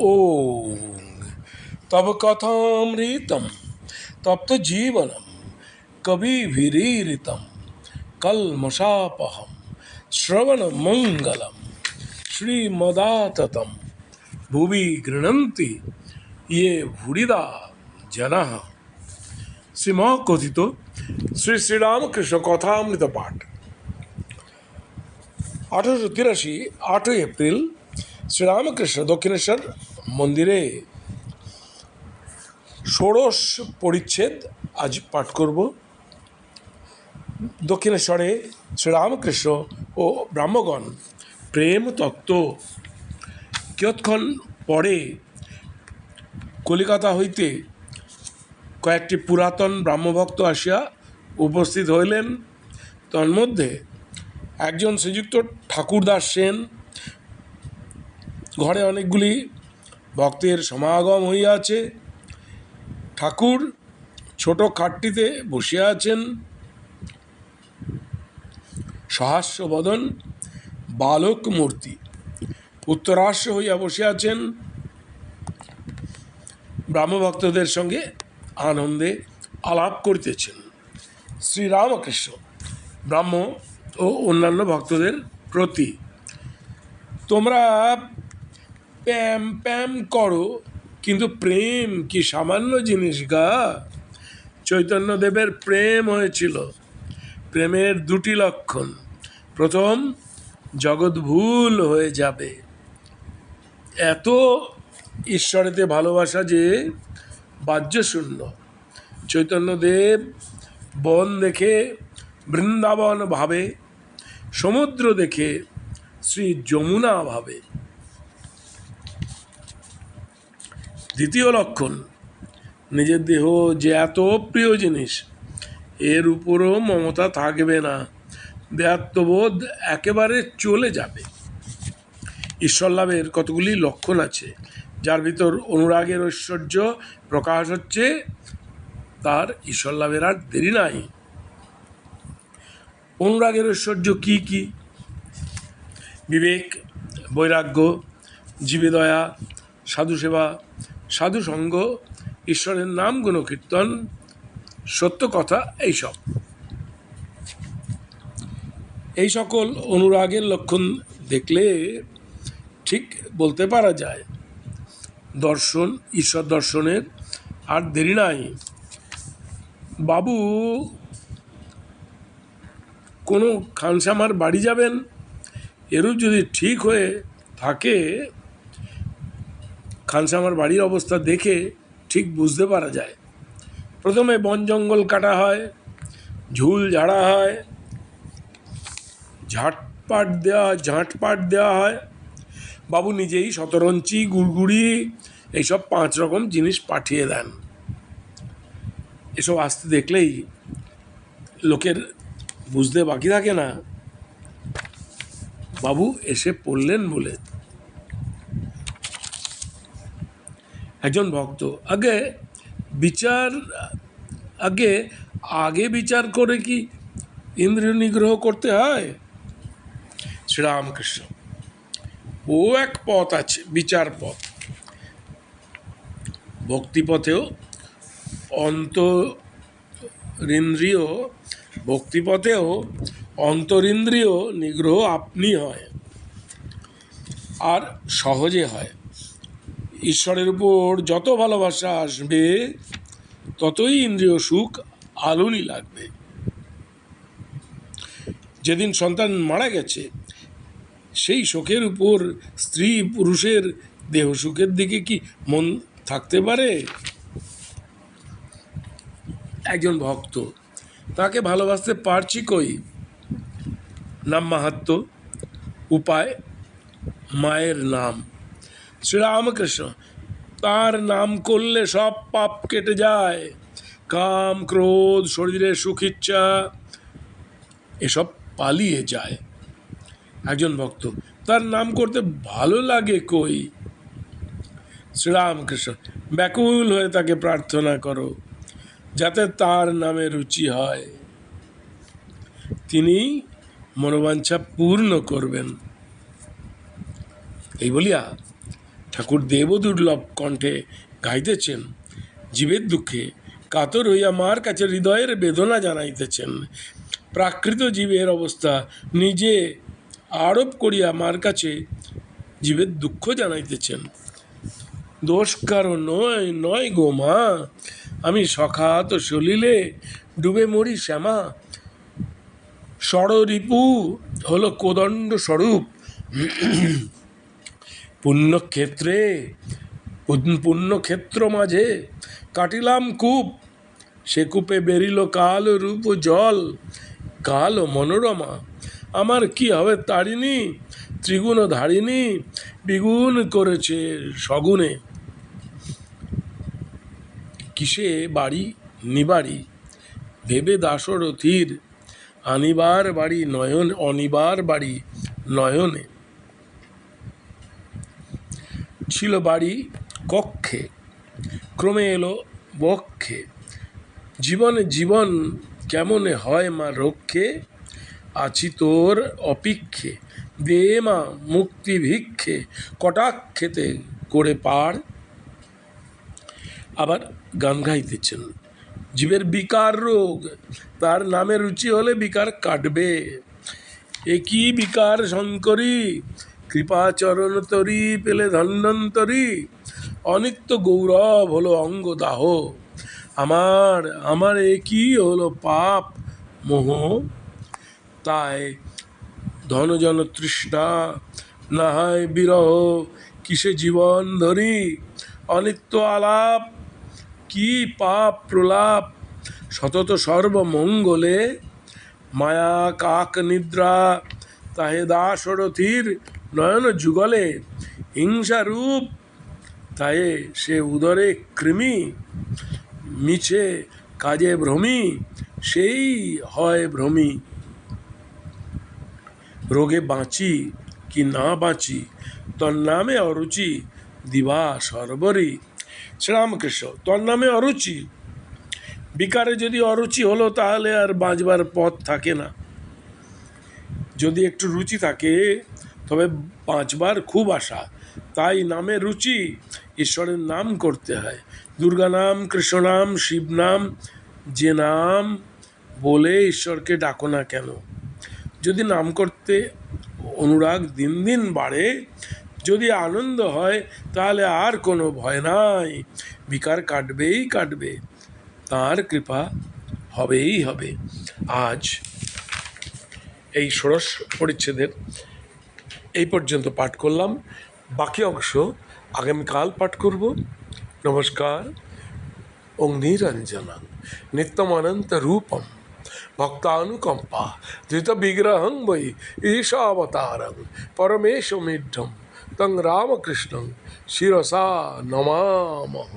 ॐ तव कथामृतं तप्तजीवनं कविभिरीरितं कल्मषापहं श्रवणमङ्गलं श्रीमदाततं भुवि गृह्णन्ति ये भूरिदा जनाः শ্রীমা কথিত শ্রী শ্রীরামকৃষ্ণ কথামৃত পাঠ আঠারোশো তিরাশি আটই এপ্রিল শ্রীরামকৃষ্ণ দক্ষিণেশ্বর মন্দিরে ষোড়শ পরিচ্ছেদ আজ পাঠ করব। দক্ষিণেশ্বরে শ্রীরামকৃষ্ণ ও ব্রাহ্মগণ প্রেম তত্ত্ব কিয়ৎক্ষণ পরে কলিকাতা হইতে কয়েকটি পুরাতন ব্রাহ্মভক্ত আসিয়া উপস্থিত হইলেন। তন্মধ্যে একজন শ্রীযুক্ত ঠাকুরদাস সেন ঘরে অনেকগুলি ভক্তের সমাগম হইয়াছে। ঠাকুর ছোট খাটটিতে বসিয়া আছেন। সহাস্য বদন, বালক মূর্তি উত্তরাস্য হইয়া বসিয়াছেন ব্রাহ্মভক্তদের সঙ্গে আনন্দে আলাপ করিতেছেন। শ্রীরামকৃষ্ণ, ব্রাহ্ম ও অন্যান্য ভক্তদের প্রতি। তোমরা প্যাম প্যাম করো, কিন্তু প্রেম কি সামান্য জিনিস গা? চৈতন্যদেবের প্রেম হয়েছিল, প্রেমের দুটি লক্ষণ। প্রথম, জগৎ ভুল হয়ে যাবে। এত ঈশ্বরেতে ভালোবাসা যে বাহ্যশূন্য। চৈতন্যদেব বন দেখে, বৃন্দাবন ভাবে, সমুদ্র দেখে, শ্রী যমুনা ভাবে। দ্বিতীয় লক্ষণ, নিজের দেহ যে এত প্রিয় জিনিস, এর উপরও মমতা থাকবে না। দেহাত্মবোধ একেবারে চলে যাবে। ঈশ্বর লাভের কতগুলি লক্ষণ আছে, যার ভিতর অনুরাগের ঐশ্বর্য প্রকাশ হচ্ছে, তার ঈশ্বর লাভের আর দেরি নাই। অনুরাগের ঐশ্বর্য কি কি? বিবেক, বৈরাগ্য জীবেদয়া সাধু সেবা সাধু সঙ্গ ঈশ্বরের নাম, গুণকীর্তন, সত্য কথা, এইসব। এই সকল অনুরাগের লক্ষণ দেখলে ঠিক বলতে পারা যায়। দর্শন, ঈশ্বর দর্শনের আর দেরি নাই। বাবু, কোনো খানসামার বাড়ি যাবেন? এরূপ যদি ঠিক হয়ে থাকে খানসামার বাড়ির অবস্থা দেখে ঠিক বুঝতে পারা যায়। প্রথমে বন জঙ্গল কাটা হয়, ঝুল ঝাড়া হয়, ঝাটপাট দেওয়া হয়, ঝাঁটপাট দেওয়া হয়। বাবু নিজেই শতরঞ্চি, গুড়গুড়ি এইসব পাঁচ রকম জিনিস পাঠিয়ে দেন। এসব আসতে দেখলেই লোকের বুঝতে বাকি থাকে না। বাবু এসে পড়লেন বলে একজন ভক্ত। আগে বিচার, আগে আগে বিচার করে কি ইন্দ্রিয় নিগ্রহ করতে হয়? শ্রীরামকৃষ্ণ। ও এক পথ আছে, বিচার পথ। ভক্তিপথেও অন্তরিন্দ্রিয় ভক্তিপথেও অন্তরিন্দ্রিয় নিগ্রহ আপনি হয়, আর সহজে হয়। ঈশ্বরের উপর যত ভালোবাসা আসবে, ততই ইন্দ্রিয় সুখ আলুনি লাগবে। যেদিন সন্তান মারা গেছে, সেই শোকের উপর স্ত্রী পুরুষের দেহ সুখের দিকে কি মন থাকতে পারে? একজন ভক্ত, তাকে ভালোবাসতে পারছি কই? নাম মাহাত্ম উপায়, মায়ের নাম। শ্রীরামকৃষ্ণ, তার নাম করলে সব পাপ কেটে যায়। কাম, ক্রোধ শরীরের সুখ ইচ্ছা এসব পালিয়ে যায়। একজন ভক্ত, তার নাম করতে ভালো লাগে কই? শ্রীরামকৃষ্ণ, ব্যাকুল হয়ে তাকে প্রার্থনা করো, যাতে তার নামে রুচি হয়। তিনি মনোবাঞ্ছা পূর্ণ করবেন। এই বলিয়া ঠাকুর দেবদুর্লভ কণ্ঠে গাইতেছেন, জীবের দুঃখে কাতর হইয়া মার কাছে হৃদয়ের বেদনা জানাইতেছেন। প্রাকৃত জীবের অবস্থা নিজে আরোপ করিয়া মার কাছে জীবের দুঃখ জানাইতেছেন। দোষ কারও নয় নয় গো মা, আমি সখাত সলিলে ডুবে মরি শ্যামা। ষড়রিপু হলো কোদণ্ড স্বরূপ। পুণ্যক্ষেত্রে পুণ্যক্ষেত্র মাঝে কাটিলাম কূপ। সে কূপে বেরিল কাল রূপ জল, কাল মনোরমা। আমার কি হবে তারিণী? ত্রিগুণ ধারিণী বিগুণ করেছে সগুণে। কিসে বাড়ি নিবাড়ি? ভেবে দাসরথীর আনিবার বাড়ি নয়ন, অনিবার বাড়ি নয়নে। ছিল বাড়ি কক্ষে। ক্রমে এলো বক্ষে। জীবনে জীবন কেমনে হয় মা রক্ষে? আছি তোর অপেক্ষে। দে মা মুক্তি ভিক্ষে। কটাক্ষেতে করে পার। আবার গান গাইতেছেন। জীবের বিকার রোগ। তার নামে রুচি হলে বিকার কাটবে। এ কি বিকার শঙ্করী? কৃপাচরণ তরি পেলে ধন্যন্তরী অনিত্য গৌরব হলো অঙ্গ দাহ আমার আমার এ কি হলো পাপ মোহ? তাই ধনজন তৃষ্ণা না হয় বিরহ, কিসে জীবন ধরি? অনিত্য আলাপ, কি পাপ প্রলাপ? সতত সর্বমঙ্গলে। মায়া কাক নিদ্রা, তাহে দাসরথীর নয়ন যুগলে হিংসা রূপ তাহে সে উদরে কৃমি, মিছে কাজে ভ্রমি, সেই হয় ভ্রমি। রোগে বাঁচি কি না বাঁচি তোর নামে অরুচি দিবা সর্বরী। শ্রীরামকৃষ্ণ নামে অরুচি, বিকারে যদি অরুচি হলো তাহলে আর বাঁচবার পথ থাকে না। যদি একটু রুচি থাকে তবে পাঁচবার খুব আশা। তাই নামে রুচি, ঈশ্বরের নাম করতে হয়। দুর্গা নাম, কৃষ্ণ নাম, শিব নাম, যে নাম বলে ঈশ্বরকে ডাকো না কেন? যদি নাম করতে অনুরাগ দিন দিন বাড়ে, যদি আনন্দ হয়, তাহলে আর কোনো ভয় নাই। বিকার কাটবেই কাটবে, তার কৃপা হবেই হবে। আজ এই ষোড়শ পরিচ্ছেদের এই পর্যন্ত পাঠ করলাম। বাকি অংশ আগামীকাল পাঠ করব। নমস্কার। ওং নিত্যমনন্ত রূপম ভক্তানুকম্পা ধৃত বিগ্রহং বৈ ঈশাবতারং পরমেশমিঢ্যম তং রামকৃষ্ণং শিরসা নমামহ